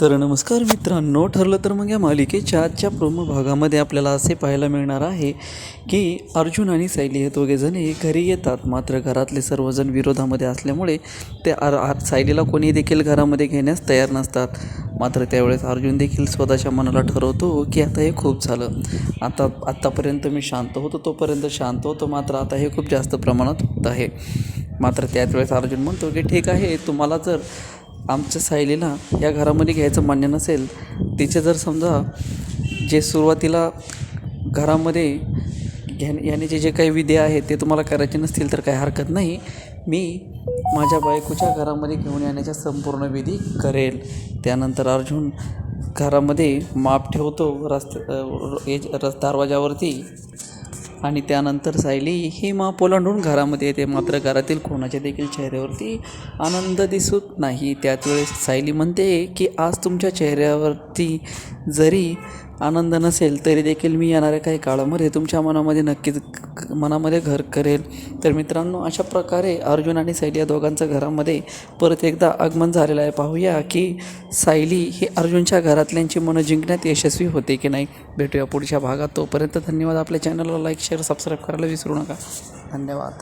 तर नमस्कार मित्रांनो ठरलं तर मग या मालिकेच्या आजच्या प्रोमो भागामध्ये आपल्याला असे पाहायला मिळणार आहे की अर्जुन आणि सायली हे दोघेजणही घरी येतात. मात्र घरातले सर्वजण विरोधामध्ये असल्यामुळे ते आर आर सायलीला कोणी देखील घरामध्ये घेण्यास तयार नसतात. मात्र त्यावेळेस अर्जुन देखील स्वतःच्या मनाला ठरवतो की आता हे खूप झालं. आता आत्तापर्यंत मी शांत होतो तोपर्यंत शांत होतो मात्र आता हे खूप जास्त प्रमाणात होत आहे. मात्र त्याच वेळेस अर्जुन म्हणतो की ठीक आहे तुम्हाला जर आमच्या सायलीला या घरामध्ये घ्यायचं मान्य नसेल तिचे जर समजा जे सुरुवातीला घरामध्ये घ्या याने जे काही विधी आहेत ते तुम्हाला करायचे नसतील तर काही हरकत नाही. मी माझ्या बायकोच्या घरामध्ये घेऊन येण्याच्या संपूर्ण विधी करेल. त्यानंतर अर्जुन घरामध्ये माप ठेवतो रस्ते रस दरवाजावरती. आणि त्यानंतर सायली ही मा ओलांडून घरामध्ये येते. मात्र घरातील कोणाच्या देखील चेहऱ्यावरती आनंद दिसत नाही. त्याच वेळेस सायली म्हणते की आज तुमच्या चेहऱ्यावरती जरी आनंद नसेल तरी देखील मी येणाऱ्या काही काळामध्ये तुमच्या मनामध्ये नक्कीच मनामध्ये घर करेल. तर मित्रांनो अशा प्रकारे अर्जुन आणि सायली या दोघांचं घरामध्ये परत एकदा आगमन झालेलं आहे. पाहूया की सायली ही अर्जुनच्या घरातल्यांची मनं जिंकण्यात यशस्वी होते की नाही? भेटूया पुढच्या भागात. तोपर्यंत धन्यवाद. आपल्या चॅनलला लाईक शेअर सबस्क्राईब करायला विसरू नका. धन्यवाद.